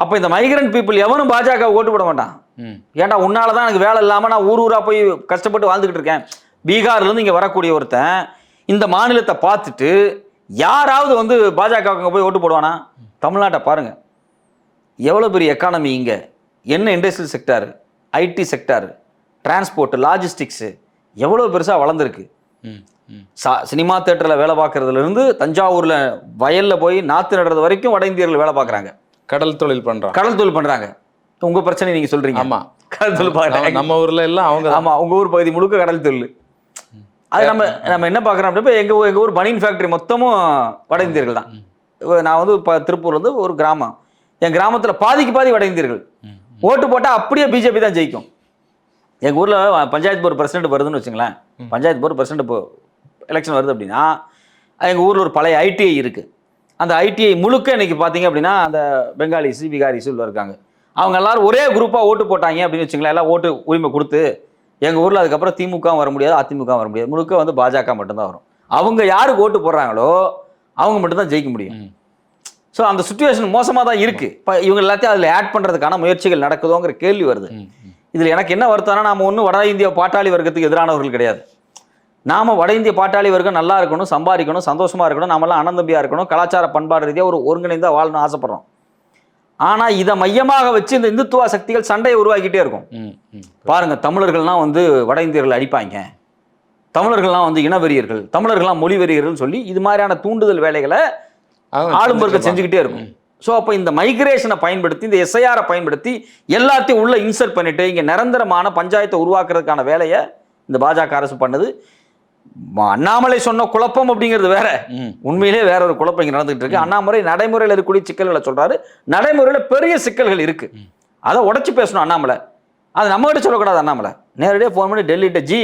அப்போ இந்த மைக்ரண்ட் பீப்புள் எவனும் பாஜக ஓட்டு போட மாட்டான். ஏன்டா உன்னால தான் எனக்கு வேலை இல்லாமல் நான் ஊர் ஊரா போய் கஷ்டப்பட்டு வாழ்ந்துக்கிட்டு இருக்கேன். பீகார்லேருந்து இங்கே வரக்கூடிய ஒருத்தன் இந்த மாநிலத்தை பார்த்துட்டு யாராவது வந்து பாஜகவுக்கு போய் ஓட்டு போடுவானா? தமிழ்நாட்டை பாருங்க. எவ்வளோ பெரிய எக்கானமி இங்கே? என்ன industrial sector IT sector transport logistics எவ்வளோ பெருசாக வளர்ந்துருக்கு? சா சினிமா தேட்டரில் வேலை பார்க்கறதுல இருந்து தஞ்சாவூரில் வயலில் போய் நாற்று நடுறது வரைக்கும் வட இந்தியர்கள் வேலை பார்க்குறாங்க. கடல் தொழில் பண்றான் கடல் தொழில் பண்ணுறாங்க உங்கள் பிரச்சனை நீங்கள் சொல்கிறீங்க ஆமா. கடல் தொழில் பார்க்குறாங்க நம்ம ஊர்ல எல்லாம் அவங்க தான். ஆமா உங்க ஊர் பகுதி முழுக்க கடல் தொழில். அது நம்ம நம்ம என்ன பார்க்குறோம் அப்படின்னா இப்ப எங்க ஊ- எங்க ஊர் பனியன் ஃபேக்டரி மொத்தமும் வட இந்தியர்கள் தான். நான் வந்து இப்போ திருப்பூர் வந்து ஒரு கிராமம். என் கிராமத்துல பாதிக்கு பாதி வட இந்தியர்கள். ஓட்டு போட்டா அப்படியே பிஜேபி தான் ஜெயிக்கும். எங்க ஊர்ல பஞ்சாயத்து போர்டு பிரசிடென்ட் வருதுன்னு வச்சுங்களேன். பஞ்சாயத்து போர்டு பிரசிடென்ட் இப்போ எலெக்ஷன் வருது அப்படின்னா எங்க ஊர்ல ஒரு பழைய ஐடிஐ இருக்கு. அந்த ஐடிஐ முழுக்க இன்னைக்கு பார்த்தீங்க அப்படின்னா அந்த பெங்காலிஸ் பீகாரிஸ் உள்ள இருக்காங்க. அவங்க எல்லாரும் ஒரே குரூப்பாக ஓட்டு போட்டாங்க அப்படின்னு வச்சுங்களேன் எல்லாம் ஓட்டு உரிமை கொடுத்து எங்கள் ஊரில் அதுக்கப்புறம் திமுக வர முடியாது அதிமுக வர முடியாது. முழுக்க வந்து பாஜக மட்டும்தான் வரும். அவங்க யாருக்கு ஓட்டு போடுறாங்களோ அவங்க மட்டும்தான் ஜெயிக்க முடியும். ஸோ அந்த சுச்சுவேஷன் மோசமாக தான் இருக்குது இப்போ இவங்க எல்லாத்தையும் அதில் ஆட் பண்ணுறதுக்கான முயற்சிகள் நடக்குதோங்கிற கேள்வி வருது. இதில் எனக்கு என்ன வருத்தம்னா நாம ஒன்றும் வட இந்திய பாட்டாளி வர்க்கத்துக்கு எதிரானவர்கள் கிடையாது. நாம வட இந்திய பாட்டாளி வர்க்கம் நல்லா இருக்கணும் சம்பாதிக்கணும் சந்தோஷமா இருக்கணும் நாமெல்லாம் அனந்தம்பியா இருக்கணும் கலாச்சார பண்பாடு ரீதியாக ஒரு ஒருங்கிணைந்தா வாழணும்னு ஆசைப்படுறோம். ஆனா இதை மையமாக வச்சு இந்த இந்துத்துவ சக்திகள் சண்டையை உருவாக்கிட்டே இருக்கும். ம், ம். பாருங்க தமிழர்கள்லாம் வந்து வட இந்தியர்கள் அடிப்பாங்க. தமிழர்கள்லாம் வந்து இனவெறியர்கள் தமிழர்கள்லாம் மொழிவெறியர்கள் சொல்லி இது மாதிரியான தூண்டுதல் வேலைகளை ஆளும் செஞ்சுட்டு செஞ்சுக்கிட்டே இருக்கும். ஸோ அப்போ இந்த மைக்ரேஷனை பயன்படுத்தி இந்த எஸ்ஐஆரை பயன்படுத்தி எல்லாத்தையும் உள்ள இன்சர்ட் பண்ணிட்டு இங்கே நிரந்தரமான பஞ்சாயத்தை உருவாக்குறதுக்கான வேலையை இந்த பாஜக அரசு பண்ணுது. அண்ணாமலை சொன்ன குழப்பம் அப்படிங்கிறது வேற. உண்மையிலே வேற ஒரு குழப்பம் இங்கே நடந்துகிட்டு இருக்கு. அண்ணாமலை நடைமுறையில் இருக்கக்கூடிய சிக்கல்களை சொல்றாரு. நடைமுறையில் பெரிய சிக்கல்கள் இருக்கு. அதை உடைச்சு பேசணும் அண்ணாமலை. அது நம்ம கிட்ட சொல்லக்கூடாது அண்ணாமலை. நேரடியாக ஃபோன் பண்ணி டெல்லிட்ட ஜி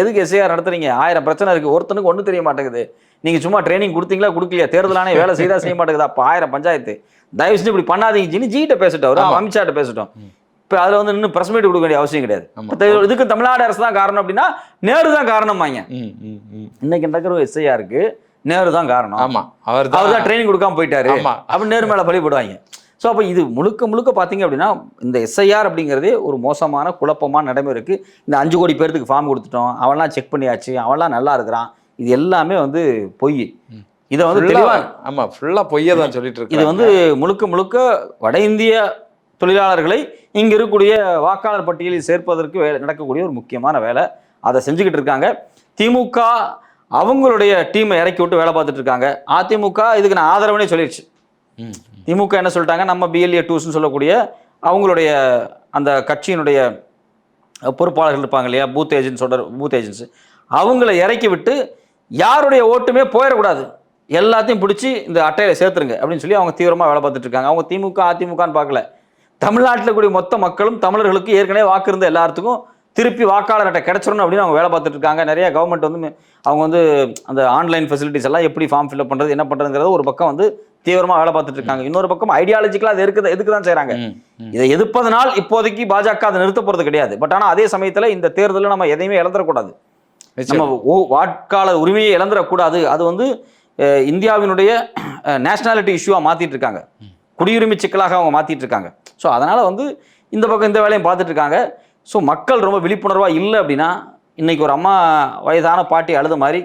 எதுக்கு எஸ்ஐஆர் நடத்துறீங்க? ஆயிரம் பிரச்சனை இருக்கு. ஒருத்தனுக்கு ஒன்றும் தெரிய மாட்டேங்குது. நீங்க சும்மா ட்ரைனிங் கொடுத்தீங்களா கொடுக்கலையா? தேர்தலானே வேலை செய்தா செய்ய மாட்டேங்குதா? அப்போ ஆயிரம் பஞ்சாயத்து. தயவு செஞ்சு இப்படி பண்ணாதீங்க ஜின்னு. ஜிகிட்ட பேசட்டும். அவர். அமித்ஷாட்ட பேசட்டும். இப்போ அதில் வந்து இன்னும் பிரஸ் மீட் கொடுக்க வேண்டிய அவசியம் கிடையாது. இதுக்கு தமிழ்நாடு அரசு தான் காரணம் அப்படின்னா நேரு தான் காரணமாங்க ம், ம், ம். இன்னைக்கு நடக்கிற எஸ்ஐஆருக்கு நேரு தான் காரணம். ஆமா. அவர் அவர் தான் ட்ரைனிங் கொடுக்காம போயிட்டாரு. அப்படி நேரு மேல பழி போடுவாங்க. ஸோ அப்போ இது முழுக்க முழுக்க பார்த்தீங்க அப்படின்னா இந்த எஸ்ஐஆர் அப்படிங்கிறதே ஒரு மோசமான குழப்பமான நடைமுறை இருக்கு. இந்த அஞ்சு கோடி பேர்த்துக்கு ஃபார்ம் கொடுத்துட்டோம். அவன்லாம் செக் பண்ணியாச்சு. அவன்லாம் நல்லா இருக்கிறான். இது எல்லாமே வந்து பொய். இதை வந்து Full-ஆ- தெளிவா ஆமா ஃபுல்லா பொய்யை தான் சொல்லிட்டு இது இருக்கு வந்து முழுக்க முழுக்க வட இந்திய தொழிலாளர்களை இங்க இருக்கக்கூடிய வாக்காளர் பட்டியலில் சேர்ப்பதற்கு வேலை நடக்கக்கூடிய ஒரு முக்கியமான வேலை. அதை செஞ்சுக்கிட்டு இருக்காங்க. திமுக அவங்களுடைய டீமை இறக்கி விட்டு வேலை பார்த்துட்டு இருக்காங்க. அதிமுக இதுக்கு நான் ஆதரவுனே சொல்லிடுச்சு ம், திமுக என்ன சொல்லிட்டாங்க? நம்ம பிஎல்ஏ டூஸ்னு சொல்லக்கூடிய அவங்களுடைய அந்த கட்சியினுடைய பொறுப்பாளர்கள் இருப்பாங்க இல்லையா? பூத் ஏஜென்ட் சொல்கிற பூத் ஏஜென்ட்ஸ் அவங்கள இறக்கி விட்டு யாருடைய ஓட்டுமே போயிடக்கூடாது. எல்லாத்தையும் பிடிச்சி இந்த அட்டையில சேர்த்துருங்க அப்படின்னு சொல்லி அவங்க தீவிரமாக வேலை பார்த்துட்டு இருக்காங்க. அவங்க திமுக அதிமுகன்னு பார்க்கல. தமிழ்நாட்டில் கூடிய மொத்த மக்களும் தமிழர்களுக்கு ஏற்கனவே வாக்கு இருந்த எல்லாத்துக்கும் திருப்பி வாக்காளர் அட்டை கிடச்சிடணும் அப்படின்னு அவங்க வேலை பார்த்துட்டு இருக்காங்க. நிறைய கவர்மெண்ட் வந்து அவங்க வந்து அந்த ஆன்லைன் ஃபெசிலிட்டிஸ் எல்லாம் எப்படி ஃபார்ம் ஃபில்அப் பண்ணுறது என்ன பண்ணுறதுங்கிறது ஒரு பக்கம் வந்து தீவிரமாக வேலை பார்த்துட்டு இருக்காங்க. இன்னொரு பக்கம் ஐடியாலஜிக்கலாக அது இருக்குது எதுக்கு தான் செய்கிறாங்க. இதை எதிர்ப்பதனால் இப்போதைக்கு பாஜக அதை நிறுத்த போறது கிடையாது. பட் ஆனா அதே சமயத்துல இந்த தேர்தலில் நம்ம எதையுமே இழந்துடக்கூடாது. நம்ம வாக்காளர் உரிமையை இழந்துடக்கூடாது. அது வந்து இந்தியாவினுடைய நேஷனாலிட்டி இஷ்யூவாக மாத்திட்டு இருக்காங்க. குடியுரிமை சிக்கலாக அவங்க மாத்திட்டு இருக்காங்க. ஸோ அதனால வந்து இந்த பக்கம் இந்த வேலையும் பார்த்துட்டு இருக்காங்க. ஸோ மக்கள் ரொம்ப விழிப்புணர்வா இல்லை அப்படின்னா இன்னைக்கு ஒரு அம்மா வயதான பாட்டி அழுத மாதிரி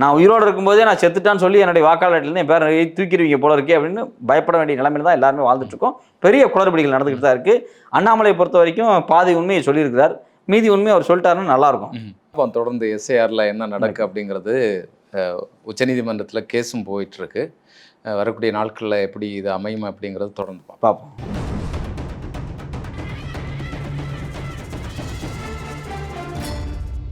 நான் உயிரோடு இருக்கும்போதே நான் செத்துட்டான்னு சொல்லி என்னுடைய வாக்காளர்லேருந்து என் பேரை தூக்கிடுவீங்க போல இருக்கே அப்படின்னு பயப்பட வேண்டிய நிலைமையில தான் எல்லாருமே வாழ்ந்துட்டு இருக்கோம் பெரிய குளறுபடிகள் நடந்துக்கிட்டு தான் இருக்கு. அண்ணாமலை பொறுத்த வரைக்கும் பாதி உண்மையை சொல்லியிருக்கிறார். மீதி உண்மையை அவர் சொல்லிட்டாருன்னு நல்லா இருக்கும் ம். அப்போ தொடர்ந்து எஸ்ஐஆர்ல என்ன நடக்கு அப்படிங்கிறது உச்சநீதிமன்றத்துல கேஸும் போயிட்டு இருக்கு அஹ், வரக்கூடிய நாட்கள்ல எப்படி இது அமையும் அப்படிங்கிறது தொடர்ந்து பார்ப்போம்.